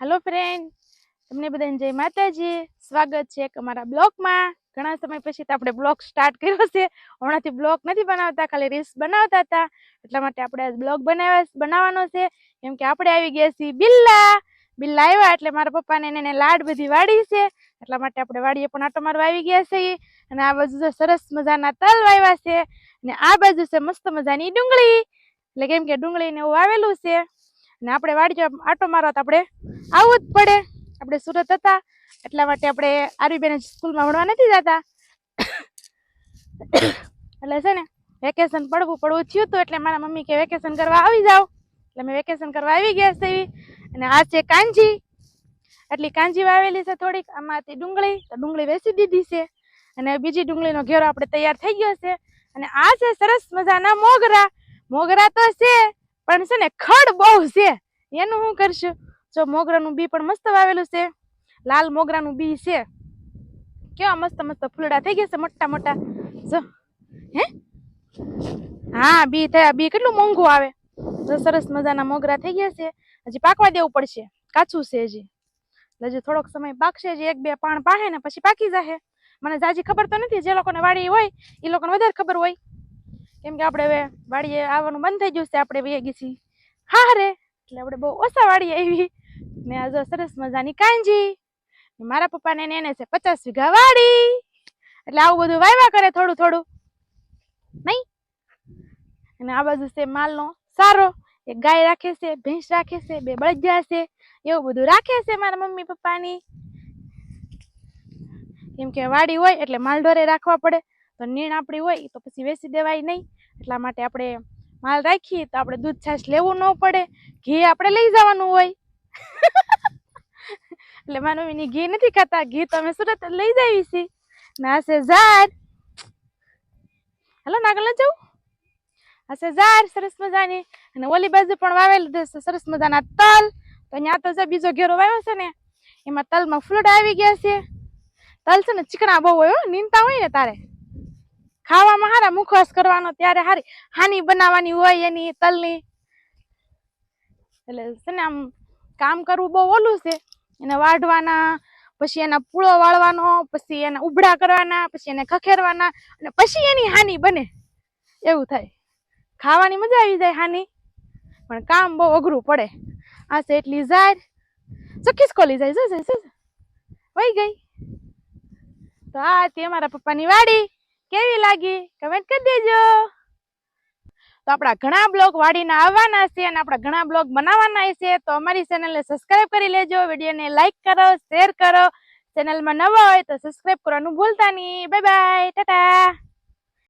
Hello friend તમને બધાને જય માતાજી. સ્વાગત છે અમારા બ્લોગમાં ઘણા સમય પછી તો આપણે બ્લોગ સ્ટાર્ટ કર્યો છે. હમણાંથી બ્લોગ નથી બનાવતા, ખાલી રીલ્સ બનાવતા હતા. એટલા માટે આપણે આજ બ્લોગ બનાવવા બનાવવાનો છે. કેમ કે આપણે આવી ગયા છીએ બિલ્લા. બિલ્લા આવ્યા એટલે મારા પપ્પાને એને લાડ બધી વાડી છે. એટલા માટે આપણે વાડીએ પણ આટો મારવા આવી ગયા છીએ. અને આ બાજુ તો સરસ મજાના તલ વાવ્યા છે. અને આ બાજુ છે મસ્ત મજાની ડુંગળી. એટલે કેમ કે ડુંગળીને એવું વાવેલું છે. અને આપણે વાડી આટો મારવા તો આપણે આવવું જ પડે. આપણે સુરત હતા, એટલા માટે આપણે આરવીબેન સ્કૂલમાં ભણવા નથી જતા. એટલે છે ને, વેકેશન પડવું પડવું થયું હતું, એટલે મારા મમ્મી કે વેકેશન કરવા આવી જાઓ. એટલે મેં વેકેશન કરવા આવી ગયા છે અને આ છે કાંજી એટલી કાંજી વાવેલી છે થોડીક આમાંથી ડુંગળી, તો ડુંગળી વેચી દીધી છે. અને બીજી ડુંગળીનો ઘેરો આપણે તૈયાર થઈ ગયો છે. અને આ છે સરસ મજાના મોગરા. મોગરા તો છે પણ છે ને ખડ બહુ છે. એનું શું કરશું? જો મોગરાનું બી પણ મસ્ત વાવેલું છે. લાલ મોગરાનું બી છે. કેવા મસ્ત મસ્ત ફૂલડા થઈ ગયા છે મોટા મોટા. જો, હે? હા, બી થયા, બી કેટલું મોંઘું આવે. જો સરસ મજાના મોગરા થઈ ગયા છે. હજી પાકવા દેવું પડશે. કાચું છે હજી. હજી થોડોક સમય પાકશે હજી એક બે પાણ પાહે ને પછી પાકી જાહે. મને જાજી ખબર તો નથી, જે લોકોને વાડી હોય એ લોકોને વધારે ખબર હોય. કેમ કે આપણે હવે વાડીએ આવવાનું બંધ થઈ ગયું છે, આપણે વહી ગઈ છીએ. હા રે, એટલે આપણે બહુ ઓછા વાડીએ આવી ને આ જો સરસ મજાની કાંજી. મારા પપ્પાને એને છે પચાસ વીઘા વાડી. એટલે આવું બધું વાવ્યા કરે થોડું થોડું. નહીં? અને આ બાજુ છે માલનો સારો. એક ગાય રાખે છે, ભેંસ રાખે છે, બે બળદિયા છે. એવું બધું રાખે છે મારા મમ્મી પપ્પાની. કેમ કે વાડી હોય એટલે માલઢોરે રાખવા પડે. તો નીણ આપણી હોય તો પછી વેચી દેવાય નહીં. એટલા માટે આપણે માલ રાખીએ તો આપણે દૂધ છાશ લેવું ન પડે. ઘી આપણે લઈ જવાનું હોય. એટલે માનવીની ઘી નથી ખાતા. ઘી તો અમે સુરત લઈ જાય છે ના છે ઝાડ. હાલો નાગલ જવું? આ ઝાડ, સરસ મજાની. અને ઓલી બાજુ પણ વાવેલું છે, સરસ મજાના તલ. તો અહીંયા તો જે બીજો ઘેરો વાવ્યો છે ને, એમાં તલમાં ફ્લૂટ આવી ગયા છે. તલ છે ને ચીકણા બહુ હોય નીંદતા હોય ને તારે. ખાવામાં હારા મુખવાસ કરવાનો, ત્યારે હારી હાની બનાવવાની હોય એની તલની. એટલે છે ને આમ કામ કરવું બહુ ઓલું છે. એને વાઢવાના, પછી એના પૂળો વાળવાનો, પછી એના ઉભડા કરવાના, પછી એને ખખેરવાના, અને પછી એની હાની બને. એવું થાય. ખાવાની મજા આવી જાય હાની, પણ કામ બહુ અઘરું પડે. આ છે એટલી ઝાડ. ચક્કીસ કોલી જાય જો. વહી ગઈ. તો આ હતી અમારા પપ્પાની વાડી. કેવી લાગી? કમેન્ટ કરી દેજો. તો આપણા ઘણા બ્લોગ વાડીના આવવાના છે અને આપણા ઘણા બ્લોગ બનાવવાના છે, તો અમારી ચેનલને સબસ્ક્રાઇબ કરી લેજો, વિડીયોને લાઇક કરો શેર કરો. ચેનલમાં નવા હોય તો સબસ્ક્રાઇબ કરવાનું ભૂલતા નહીં. Bye bye Tata